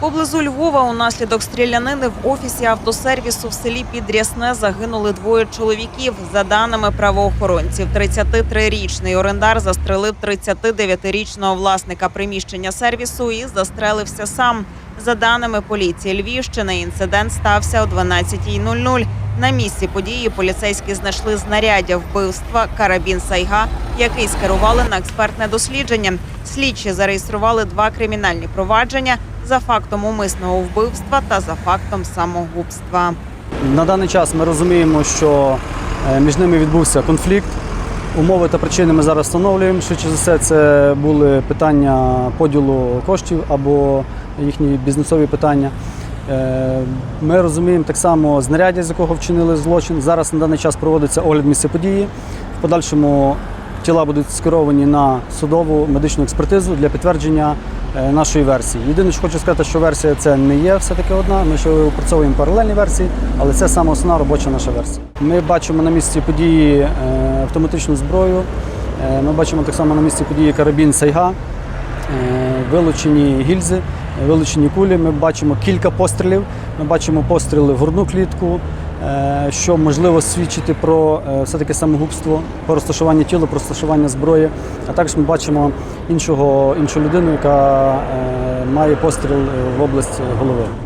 Поблизу Львова унаслідок стрілянини в офісі автосервісу в селі Підрясне загинули двоє чоловіків. За даними правоохоронців, 33-річний орендар застрелив 39-річного власника приміщення сервісу і застрелився сам. За даними поліції Львівщини, інцидент стався о 12.00. На місці події поліцейські знайшли знаряддя вбивства карабін Сайга, який скерували на експертне дослідження. Слідчі зареєстрували два кримінальні провадження за фактом умисного вбивства та за фактом самогубства. На даний час ми розуміємо, що е, між ними відбувся конфлікт. Умови та причини ми зараз встановлюємо. Швидше за все, це були питання поділу коштів або їхні бізнесові питання. Е, Ми розуміємо так само знаряддя, з якого вчинили злочин. Зараз на даний час проводиться огляд місця події. В подальшому тіла будуть скеровані на судову медичну експертизу для підтвердження е, нашої версії. Єдине, що хочу сказати, що версія це не є все-таки одна. Ми ще опрацьовуємо паралельні версії, але це саме основна робоча наша версія. Ми бачимо на місці події е, автоматичну зброю. Ми бачимо так само на місці події карабін Сайга, вилучені гільзи, вилучені кулі. Ми бачимо кілька пострілів. Ми бачимо постріли в грудну клітку, е, що можливо свідчити про е, все-таки самогубство, про розташування тіла, про розташування зброї. А також ми бачимо іншого, іншу людину, яка е, має постріл в область голови.